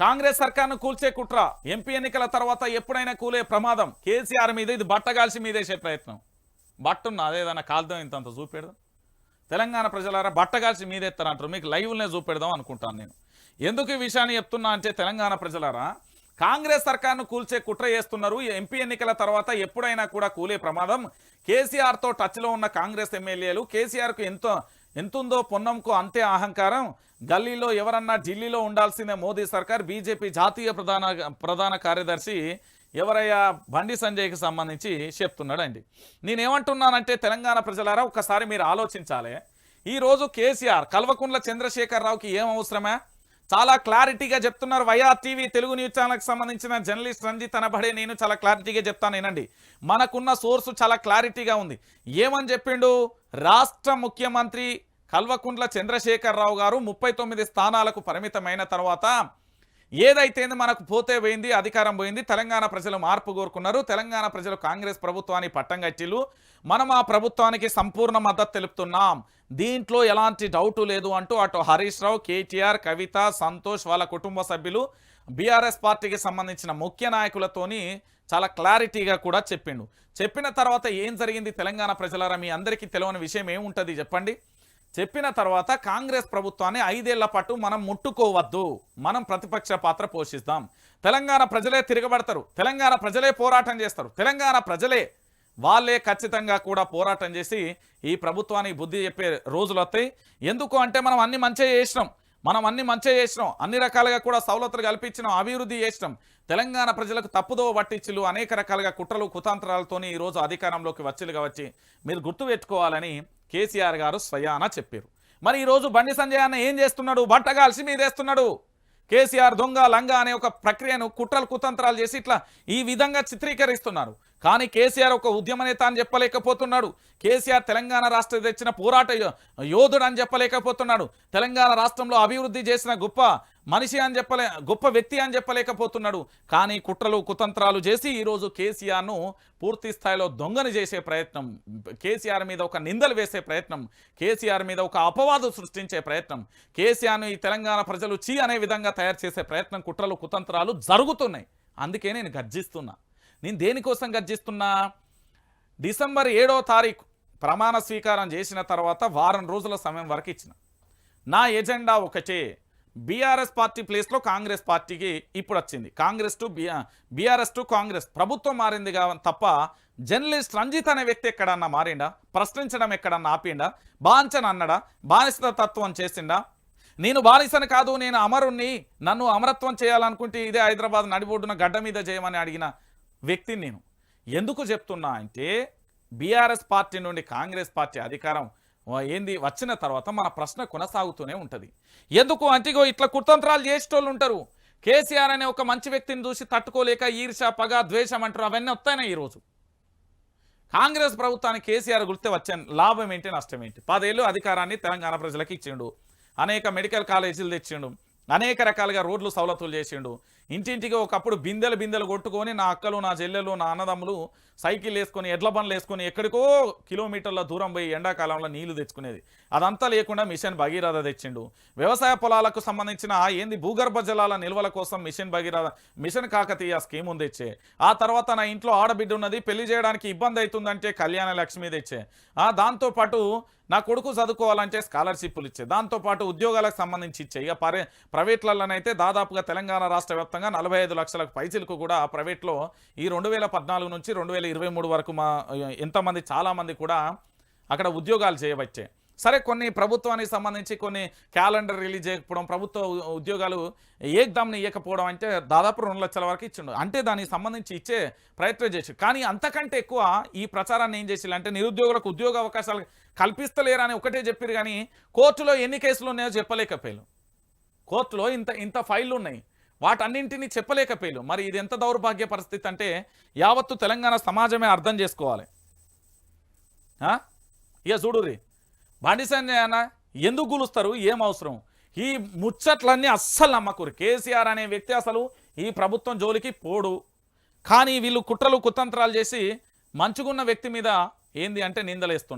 కాంగ్రెస్ సర్కార్ను కూల్చే కుట్ర. ఎంపీ ఎన్నికల తర్వాత ఎప్పుడైనా కూలే ప్రమాదం. కేసీఆర్ మీద ఇది బట్టగాల్సి మీదేసే ప్రయత్నం. బట్టున్న అదేదన్నా కాల్దాం ఇంతంత చూపెడదాం. తెలంగాణ ప్రజలారా బట్టగాల్సి మీదెత్తారంటారు మీకు లైవ్లనే చూపెడదాం అనుకుంటాను నేను. ఎందుకు ఈ విషయాన్ని చెప్తున్నా అంటే తెలంగాణ ప్రజలారా కాంగ్రెస్ సర్కార్ను కూల్చే కుట్ర చేస్తున్నారు. ఎంపీ ఎన్నికల తర్వాత ఎప్పుడైనా కూడా కూలే ప్రమాదం. కేసీఆర్తో టచ్లో ఉన్న కాంగ్రెస్ ఎమ్మెల్యేలు కేసీఆర్కు ఎంతో ఎంతుందో పొన్నంకు అంతే అహంకారం. గల్లీలో ఎవరన్నా ఢిల్లీలో ఉండాల్సిందే మోదీ సర్కార్ బీజేపీ జాతీయ ప్రధాన ప్రధాన కార్యదర్శి ఎవరయ్యా బండి సంజయ్కి సంబంధించి చెప్తున్నాడండి. నేనేమంటున్నానంటే తెలంగాణ ప్రజలారా ఒక్కసారి మీరు ఆలోచించాలి. ఈరోజు కేసీఆర్ కల్వకుంట్ల చంద్రశేఖరరావుకి ఏం అవసరమా? చాలా క్లారిటీగా చెప్తున్నారు వైఆర్ టీవీ తెలుగు న్యూస్ ఛానల్కి సంబంధించిన జర్నలిస్ట్ రంజిత్ అనబడే నేను చాలా క్లారిటీగా చెప్తాను ఏనండి మనకున్న సోర్సు చాలా క్లారిటీగా ఉంది. ఏమని చెప్పిండు? రాష్ట్ర ముఖ్యమంత్రి కల్వకుంట్ల చంద్రశేఖరరావు గారు ముప్పై తొమ్మిది స్థానాలకు పరిమితమైన తర్వాత ఏదైతే మనకు పోతే పోయింది అధికారం పోయింది తెలంగాణ ప్రజలు మార్పు కోరుకున్నారు. తెలంగాణ ప్రజలు కాంగ్రెస్ ప్రభుత్వాన్ని పట్టం కట్టిలు మనం ఆ ప్రభుత్వానికి సంపూర్ణ మద్దతు తెలుపుతున్నాం. దీంట్లో ఎలాంటి డౌటు లేదు అంటూ అటు హరీష్ రావు కేటీఆర్ కవిత సంతోష్ వాళ్ళ కుటుంబ సభ్యులు బీఆర్ఎస్ పార్టీకి సంబంధించిన ముఖ్య నాయకులతోని చాలా క్లారిటీగా కూడా చెప్పిండు. చెప్పిన తర్వాత ఏం జరిగింది తెలంగాణ ప్రజలారా? మీ అందరికీ తెలియని విషయం ఏముంటుంది? చెప్పండి. చెప్పిన తర్వాత కాంగ్రెస్ ప్రభుత్వాన్ని ఐదేళ్ళ పాటు మనం ముట్టుకోవద్దు. మనం ప్రతిపక్ష పాత్ర పోషిస్తాం. తెలంగాణ ప్రజలే తిరగబడతారు. తెలంగాణ ప్రజలే పోరాటం చేస్తారు. తెలంగాణ ప్రజలే వాళ్ళే ఖచ్చితంగా కూడా పోరాటం చేసి ఈ ప్రభుత్వానికి బుద్ధి చెప్పే రోజులు వస్తాయి. ఎందుకు అంటే మనం అన్ని మంచిగా చేసినాం. మనం అన్ని మంచిగా చేసినాం అన్ని రకాలుగా కూడా సవలతులు కల్పించినాం అభివృద్ధి చేసినాం. తెలంగాణ ప్రజలకు తప్పుదో పట్టించులు అనేక రకాలుగా కుట్రలు కుతంత్రాలతోని ఈరోజు అధికారంలోకి వచ్చిలుగా వచ్చి మీరు గుర్తుపెట్టుకోవాలని కేసీఆర్ గారు స్వయాన చెప్పారు మరి ఈరోజు బండి సంజయ్ అన్న ఏం చేస్తున్నాడు? బట్ట కాల్సి మీదేస్తున్నాడు. కేసీఆర్ దొంగ లంగా అనే ఒక ప్రక్రియను కుట్రలు కుతంత్రాలు చేసి ఇట్లా ఈ విధంగా చిత్రీకరిస్తున్నారు. కానీ కేసీఆర్ ఒక ఉద్యమ నేత అని చెప్పలేకపోతున్నాడు. కేసీఆర్ తెలంగాణ రాష్ట్ర తెచ్చిన పోరాట యో- యోధుడు అని చెప్పలేకపోతున్నాడు. తెలంగాణ రాష్ట్రంలో అభివృద్ధి చేసిన గొప్ప మనిషి అని చెప్పలే గొప్ప వ్యక్తి అని చెప్పలేకపోతున్నాడు. కానీ కుట్రలు కుతంత్రాలు చేసి ఈరోజు కేసీఆర్ను పూర్తి స్థాయిలో దొంగని చేసే ప్రయత్నం కేసీఆర్ మీద ఒక నిందలు వేసే ప్రయత్నం కేసీఆర్ మీద ఒక అపవాదం సృష్టించే ప్రయత్నం కేసీఆర్ను ఈ తెలంగాణ ప్రజలు చీ అనే విధంగా తయారు చేసే ప్రయత్నం కుట్రలు కుతంత్రాలు జరుగుతున్నాయి. అందుకే నేను గర్జిస్తున్నా. నేను దేనికోసం గర్జిస్తున్నా డిసెంబర్ ఏడో తారీఖు ప్రమాణ స్వీకారం చేసిన తర్వాత వారం రోజుల సమయం వరకు ఇచ్చిన. నా ఎజెండా ఒకటే బీఆర్ఎస్ పార్టీ ప్లేస్లో కాంగ్రెస్ పార్టీకి ఇప్పుడు వచ్చింది. Congress to BRS to Congress ప్రభుత్వం మారింది కా తప్ప జర్నలిస్ట్ రంజిత్ అనే వ్యక్తి ఎక్కడన్నా మారిండా? ప్రశ్నించడం ఎక్కడన్నా ఆపిండా? బాంచన్ అన్నడా? బానిస తత్వం చేసిండా? నేను బానిసను కాదు నేను అమరుణ్ణి నన్ను అమరత్వం చేయాలనుకుంటే ఇదే హైదరాబాద్ నడిబొడ్డున గడ్డ మీద చేయమని అడిగిన వ్యక్తిని నేను. ఎందుకు చెప్తున్నా అంటే బీఆర్ఎస్ పార్టీ నుండి కాంగ్రెస్ పార్టీ అధికారం ఏంది వచ్చిన తర్వాత మన ప్రశ్న కొనసాగుతూనే ఉంటుంది. ఎందుకు అంటే ఇట్లా కుతంత్రాలు చేసేటోళ్ళు ఉంటారు. కేసీఆర్ అనే ఒక మంచి వ్యక్తిని చూసి తట్టుకోలేక ఈర్ష పగ ద్వేషం అంటారు. అవన్నీ వస్తాయి ఈరోజు. కాంగ్రెస్ ప్రభుత్వానికి కేసీఆర్ గుర్తే వచ్చే లాభం ఏంటి నష్టం ఏంటి? పదేళ్ళు అధికారాన్ని తెలంగాణ ప్రజలకు ఇచ్చిండు. అనేక మెడికల్ కాలేజీలు తెచ్చిండు. అనేక రకాలుగా రోడ్లు సవలతులు చేసిండు. ఇంటింటికి ఒకప్పుడు బిందెలు బిందెలు కొట్టుకొని నా అక్కలు నా చెల్లెలు నా అన్నదమ్ములు సైకిల్ వేసుకొని ఎడ్ల బండ్లు వేసుకొని ఎక్కడికో కిలోమీటర్ల దూరం పోయి ఎండాకాలంలో నీళ్ళు తెచ్చుకునేది. అదంతా లేకుండా మిషన్ భగీరథ తెచ్చిండు. వ్యవసాయ పొలాలకు సంబంధించిన ఏంది భూగర్భ జలాల నిల్వల కోసం mission Bhagiratha mission Kakatiya scheme ఉంది తెచ్చే. ఆ తర్వాత నా ఇంట్లో ఆడబిడ్డ ఉన్నది పెళ్ళి చేయడానికి ఇబ్బంది అవుతుందంటే కళ్యాణ లక్ష్మి తెచ్చే. ఆ దాంతోపాటు నా కొడుకు చదువుకోవాలంటే స్కాలర్షిప్లు ఇచ్చే. దాంతోపాటు ఉద్యోగాలకు సంబంధించి ఇచ్చే. ఇక పరే ప్రైవేట్లలోనైతే దాదాపుగా తెలంగాణ రాష్ట్ర వ్యాప్తంగా నలభై ఐదు లక్షలకు పైచిలకు కూడా ప్రైవేట్లో ఈ రెండు వేల పద్నాలుగు నుంచి రెండు వేల ఇరవై మూడు వరకు మా ఎంతమంది చాలామంది కూడా అక్కడ ఉద్యోగాలు చేయవచ్చే. సరే కొన్ని ప్రభుత్వానికి సంబంధించి కొన్ని క్యాలెండర్ రిలీజ్ చేయకపోవడం ప్రభుత్వ ఉద్యోగాలు ఏకదమ్ని ఇవ్వకపోవడం అంటే దాదాపు రెండు లక్షల వరకు ఇచ్చిండు. అంటే దానికి సంబంధించి ఇచ్చే ప్రయత్నం చేసి. కానీ అంతకంటే ఎక్కువ ఈ ప్రచారాన్ని ఏం చేసి అంటే నిరుద్యోగులకు ఉద్యోగ అవకాశాలు కల్పిస్తలేరని ఒకటే చెప్పారు కానీ కోర్టులో ఎన్ని కేసులు ఉన్నాయో చెప్పలేకపోయారు కోర్టులో ఇంత ఇంత ఫైళ్ళు ఉన్నాయి వాటన్నింటినీ చెప్పలేకపోయారు మరి ఇది ఎంత దౌర్భాగ్య పరిస్థితి అంటే యావత్తు తెలంగాణ సమాజమే అర్థం చేసుకోవాలి. ఆ? ఇక చూడుర్రి. బండి అన్న ఎందుకు గులుస్తారు? ఏం అవసరం? ఈ ముచ్చట్లన్నీ అస్సలు నమ్మకూరు. కేసీఆర్ అనే వ్యక్తి అసలు ఈ ప్రభుత్వం జోలికి పోడు. కానీ వీళ్ళు కుట్రలు కుతంత్రాలు చేసి మంచుకున్న వ్యక్తి మీద ఏంది అంటే నిందలేస్తున్నారు.